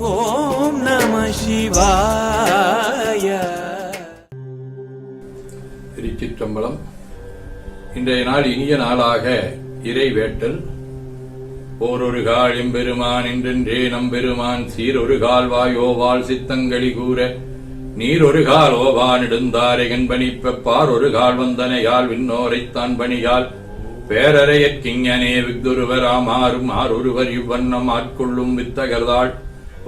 ஓம் நம சிவாய. திருச்சிற்றம்பலம். இன்றைய நாள் இனிய நாளாக இறை வேட்டல். ஓரொரு கால் எம்பெருமான் என்றென்றே நம்பெருமான் சீரொரு கால் வாயோவால் சித்தங்களி கூற. நீர் ஒரு கால் ஓவா நெடுந்தாரையன் பணிப்ப ஒரு கால் வந்தனையால் விண்ணோரைத்தான் பணியால் பேரறையற்கிஞனே விக்தொருவர் ஆமாறும் ஆரொருவர் இவ்வண்ணம் ஆட்கொள்ளும் வித்தகர்தாள்.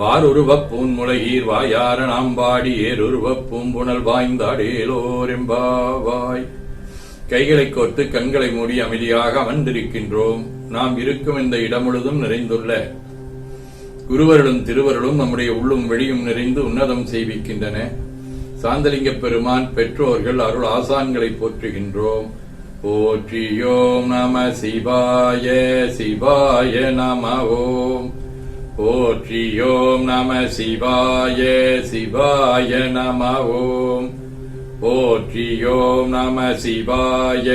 வாருருவப் பூன்முளையீர் வாயார நாம் பாடி ஏருருவப் பூம்புணல் வாய்ந்தாடேலோரெம்பாவாய் கைகளை கோர்த்து கண்களை மூடி அமைதியாக அமர்ந்திருக்கின்றோம். நாம் இருக்கும் இந்த இடம் முழுதும் நிறைந்துள்ள குருவருளும் திருவருளும் நம்முடைய உள்ளும் வெளியும் நிறைந்து உன்னதம் செய்விக்கின்றன. சாந்தலிங்க பெருமான் பெற்றோர்கள் அருள் ஆசான்களை போற்றுகின்றோம். போற்றியோம் நம சிவாய சிவாய நம ஓம். போற்றி ஓம் நம சிவாய சிவாய நம ஓம் போற்றி ஓம் நம சிவாய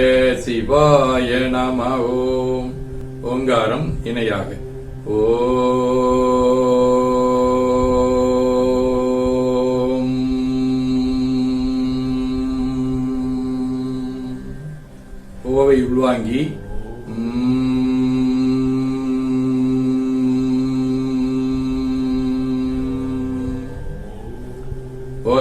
சிவாய நம ஓம் ஓங்காரம் இணையாக. ஓ ஓவை உள்வாங்கி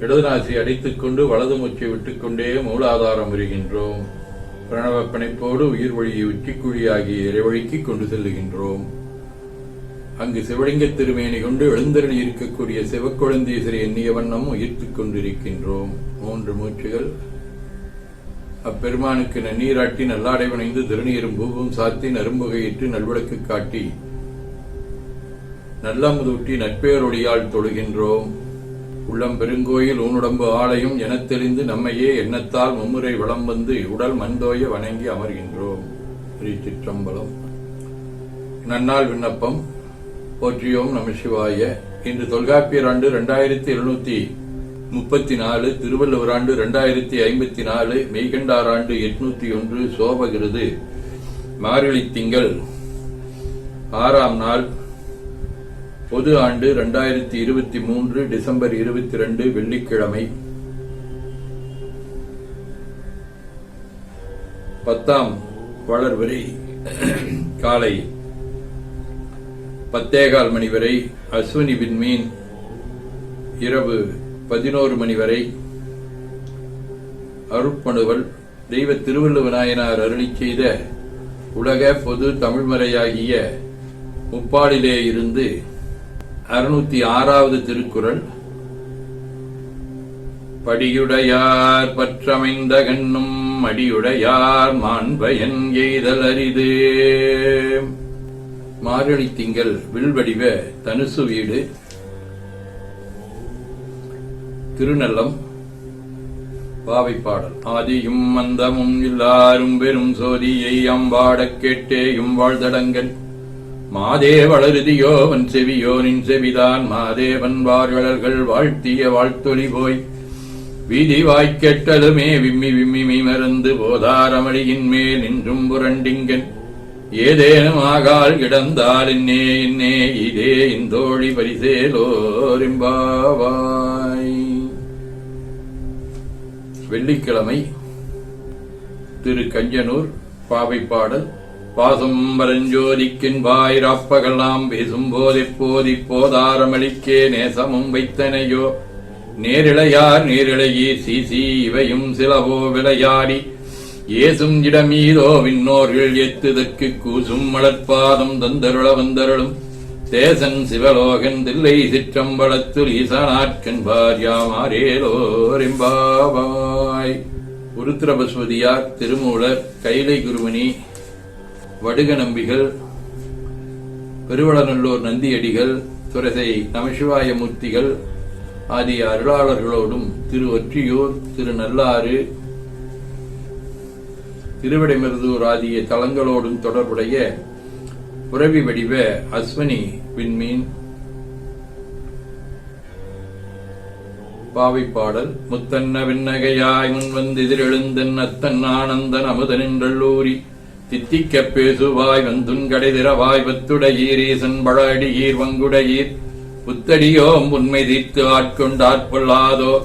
இடதுநாசி நாசி கொண்டு வலது மூச்சை விட்டுக்கொண்டே மூலாதாரம் வருகின்றோம் பிரணவ பிணைப்போடு உயிர் வழியை உச்சிக்குழியாகிய இறைவழிக்கு கொண்டு செல்லுகின்றோம். அங்கு சிவலிங்க திருமேனி கொண்டு எழுந்தரணி இருக்கக்கூடிய சிவக்குழந்தீசரை எண்ணிய வண்ணம் உயிர்த்துக் கொண்டிருக்கின்றோம். மூன்று மூச்சுகள். அப்பெருமானுக்கு நன்னீராட்டி நல்லாடை வணைந்து திருநீரும் பூவும் சாத்தி நரும்புகையிட்டு நல்விளக்கு காட்டி நல்லமுதூட்டி நட்பேரொடியால் தொழுகின்றோம். உள்ளம் பெருங்கோயில் ஊனுடம்பு ஆலயம் எனத் தெளிந்து நம்மையே எண்ணத்தால் மும்முறை வளம் வந்து உடல் மந்தோய வணங்கி அமர்கின்றோம். சிற்றம்பலம். நன்னாள் விண்ணப்பம். போற்றியோம் நம சிவாய. இன்று தொல்காப்பியர் ஆண்டு இரண்டாயிரத்தி எழுநூத்தி முப்பத்தி நாலு திருவள்ளுவர் ஆண்டு இரண்டாயிரத்தி ஐம்பத்தி நாலு மெய்கண்டார் ஆண்டு எட்நூத்தி ஒன்று சோபகிருது மார்கழி திங்கள் ஆறாம் நாள் பொது ஆண்டு இரண்டாயிரத்தி இருபத்தி மூன்று டிசம்பர் இருபத்தி ரெண்டு வெள்ளிக்கிழமை. பத்தாம் வளர்வரை காலை பத்தேகால் மணி வரை அஸ்வினி விண்மீன் இரவு பதினோரு மணி வரை அருட்பணுவல் தெய்வ திருவள்ளுவநாயனார் அருளி செய்த உலக பொது தமிழ்மறையாகிய முப்பாடிலே இருந்து அறுநூத்தி ஆறாவது திருக்குறள். படியுடையார் பற்றமைந்த கண்ணும் மடியுடையார் மாண்பயன் எய்தல் அரிது. மாரழி திங்கள் வில்வடிவ தனுசு வீடு. திருநல்லம் பாவைப்பாடல். ஆதியும் மந்தமும் எல்லாரும் பெரும் சோதியை அம்பாடக் கேட்டேயும் வாழ்தடங்கன் மாதேவளருதியோ வன் செவியோ நின் செவிதான். மாதேவன் வார்வலர்கள் வாழ்த்திய வாழ்த்தொலி போய் வீதி வாய்க்கெட்டலுமே விம்மி விம்மி மீ மறந்து போதாரமளியின் மேல் நின்றும் புரண்டிங்கன். ஏதேனும் ஆகால் கிடந்தால் என்னே என்னே இதே இந்தோழி பரிசேலோரிம்பாவாய் வெள்ளிக்கிழமை திரு கஞ்சனூர் பாவை பாடல் பாசம் வரஞ்சோதிக்கின் வாயிராப்பகலாம் ராப்பகலாம் பேசும் போதெப்போதி போதாரமளிக்கே நேசமும் வைத்தனையோ. நேரிழையார் நேரிழையே சீசி இவையும் சிலவோ விளையாடி. ஏசும் இடமீதோ விண்ணோர்கள் எத்துதற்கு கூசும் மலர்பாதம் தந்தருள வந்தருளும். தேசன் சிவலோகன் தில்லை சிற்றம்பலத்துல் ஈசனாட்கன் பாரியாமாரேலோரிம்பாவாய் உருத்திரபஸ்வதியார் திருமூலர் கைலை குருமணி வடுக நம்பிகள் பெருவளநல்லூர் நந்தியடிகள் துரசை நமசிவாய மூர்த்திகள் ஆகிய அருளாளர்களோடும் திரு ஒற்றியூர் திரு நல்லாறு திருவிடைமருதூர் ஆகிய தலங்களோடும் தொடர்புடைய உறவி வடிவ அஸ்வனி விண்மீன் பாவை பாடல் முத்தன்ன விண்ணகையாய் முன்வந்து எதிரெழுந்தன் அத்தன் ஆனந்தன் அமுதனின்றல்லூரி தித்திக்கப் பேசுவாய் வந்துண்கடை திறவாய் வத்துடையீர் ஈசன் பழடியீர் வங்குடையீர். புத்தடியோம் உண்மை தீர்த்து ஆட்கொண்டாற்பொல்லாதோ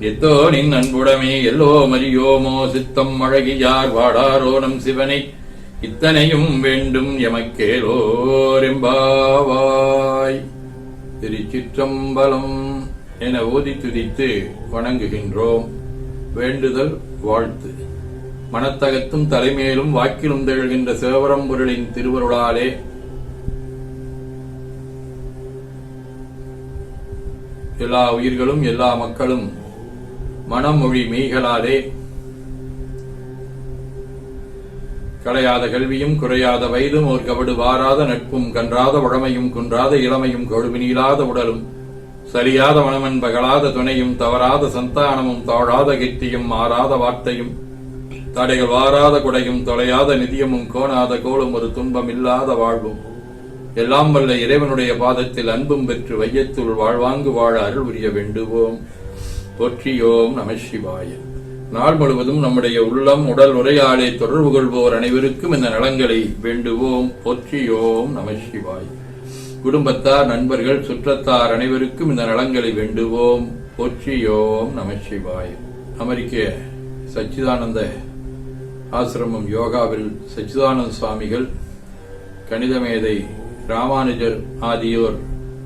எத்தோ நின் அன்புடமே எல்லோ மரியோமோ சித்தம் அழகியார் வாடாரோ நம் சிவனை இத்தனையும் வேண்டும் எமக்கேலோரெம்பாவாய். திருச்சிற்றம்பலம் என ஓதி துதித்து வணங்குகின்றோம். வேண்டுதல் வாழ்த்து. மனத்தகத்தும் தலைமையிலும் வாக்கிலும் திகழ்கின்ற சிவபரம்பொருளின் திருவருளாலே. எல்லா உயிர்களும் எல்லா மக்களும் மனமொழி மெய்களாலே. களையாத கல்வியும் குறையாத வயதும் ஒரு கபடு வாராத நட்பும் கன்றாத உழமையும் குன்றாத இளமையும் கொழுவினீளாத உடலும் சரியாத மனமன் பகலாத துணையும் தவறாத சந்தானமும் தாழாத கெட்டியும் மாறாத வார்த்தையும் தடைகள் வாராத குடையும் தொலையாத நிதியமும் கோணாத கோலும் ஒரு துன்பம் இல்லாத வாழ்வும். எல்லாம் வல்ல இறைவனுடைய பாதத்தில் அன்பும் பெற்று வையத்துள் வாழ்வாங்கு வாழ அருள் உரிய வேண்டுவோம். போற்றியோம் நம சிவாய. நாள் முழுவதும் நம்முடைய உள்ளம் உடல் உரையாடை தொடர்பு கொள்வோர் அனைவருக்கும் இந்த நலங்களை வேண்டுவோம். போற்றியோம் நம சிவாய. குடும்பத்தார் நண்பர்கள் சுற்றத்தார் அனைவருக்கும் இந்த நலங்களை வேண்டுவோம். போற்றியோம் நம சிவாய. அமெரிக்க சச்சிதானந்த ஆசிரமம் யோகாவில் சச்சிதானந்த சுவாமிகள் கணித மேதை ராமானுஜர் ஆகியோர்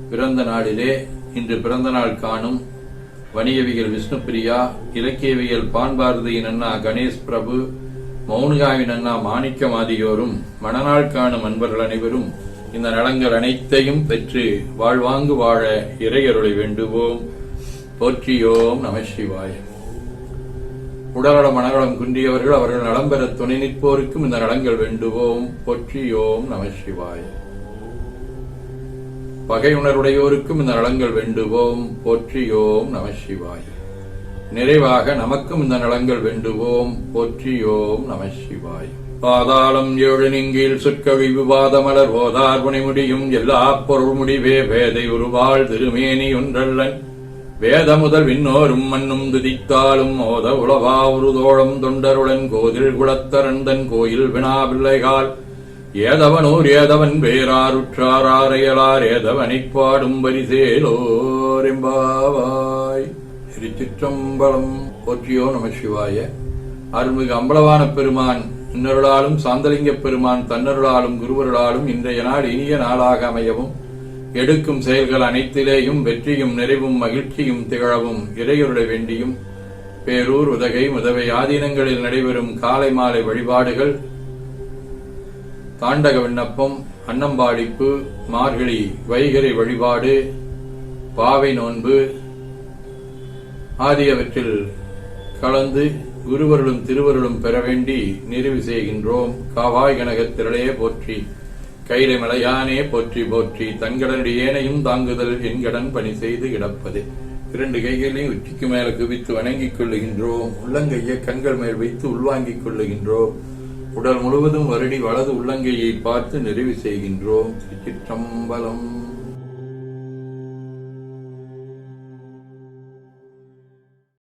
பிறந்த நாளிலே இன்று பிறந்த நாள் காணும் வணிகவியல் விஷ்ணுபிரியா இலக்கியவியல் பான்பாரதியின் அண்ணா கணேஷ் பிரபு மௌனிகாவின் அண்ணா மாணிக்கம் ஆகியோரும் மணநாள் காணும் அன்பர்கள் அனைவரும் இந்த நலங்கள் அனைத்தையும் பெற்று வாழ்வாங்கு வாழ இறையருளை வேண்டுவோம். போற்றியோம் நம சிவாயம் உடல்நலம் மனநலம் குன்றியவர்கள் அவர்கள் நலம் பெற துணை நிற்போருக்கும் இந்த நலங்கள் வேண்டுவோம். பொற்றியோம் நம சிவாய். பகையுணர்வுடையோருக்கும் இந்த நலங்கள் வேண்டுவோம். போற்றியோம் நம சிவாய். நிறைவாக நமக்கும் இந்த நலங்கள் வேண்டுவோம். போற்றியோம் நம சிவாய். பாதாளம் ஏழு நீங்கில் சொற்கழி விவாதமலர் ஓதார் முடியும் எல்லா பொருள் முடிவே வேதை உருவாள் திருமேனி ஒன்றல்லன். வேத முதல் விண்ணோரும் மண்ணும் துதித்தாலும் ஓத உளவா உருதோழம் தொண்டருடன் கோதில் குளத்தரந்தன் கோயில் வினாபிள்ளைகால் ஏதவனூர் ஏதவன் வேறாருற்றாரையலார் ஏதவனைப் பாடும் பரிசேலோரெம்பாவாய் திருச்சிற்றம்பலம் போற்றியோ நம சிவாய. அருள்மிகு அம்பலவான பெருமான் இன்னருளாலும் சாந்தலிங்க பெருமான் தன்னருளாலும் குருவருளாலும் இன்றைய நாள் இனிய நாளாக அமையவும். எடுக்கும் செயல்கள் அனைத்திலேயும் வெற்றியும் நிறைவும் மகிழ்ச்சியும் திகழவும் இறையருளை வேண்டியும். பேரூர் உதகை உதவை ஆதீனங்களில் நடைபெறும் காலை மாலை வழிபாடுகள். தாண்டக விண்ணப்பம் அன்னம்பாடிப்பு மார்கழி வைகரை வழிபாடு பாவை நோன்பு ஆகியவற்றில் கலந்து குருவருளும் திருவருளும் பெற வேண்டி நிறைவு செய்கின்றோம். காவாய் கனகத்திரளையே போற்றி. கைலை மலையானே போற்றி போற்றி தங்கடனுடைய ஏனையும் தாங்குதல் என்கடன் பணி செய்து கிடப்பது. இரண்டு கைகளையும் உச்சிக்கு மேல குவித்து வணங்கிக் கொள்ளுகின்றோம். உள்ளங்கையை கண்கள் மேல் வைத்து உள்வாங்கிக் கொள்ளுகின்றோம். உடல் முழுவதும் வருடி வலது உள்ளங்கையை பார்த்து நிறைவு செய்கின்றோம். சிற்றம்பலம்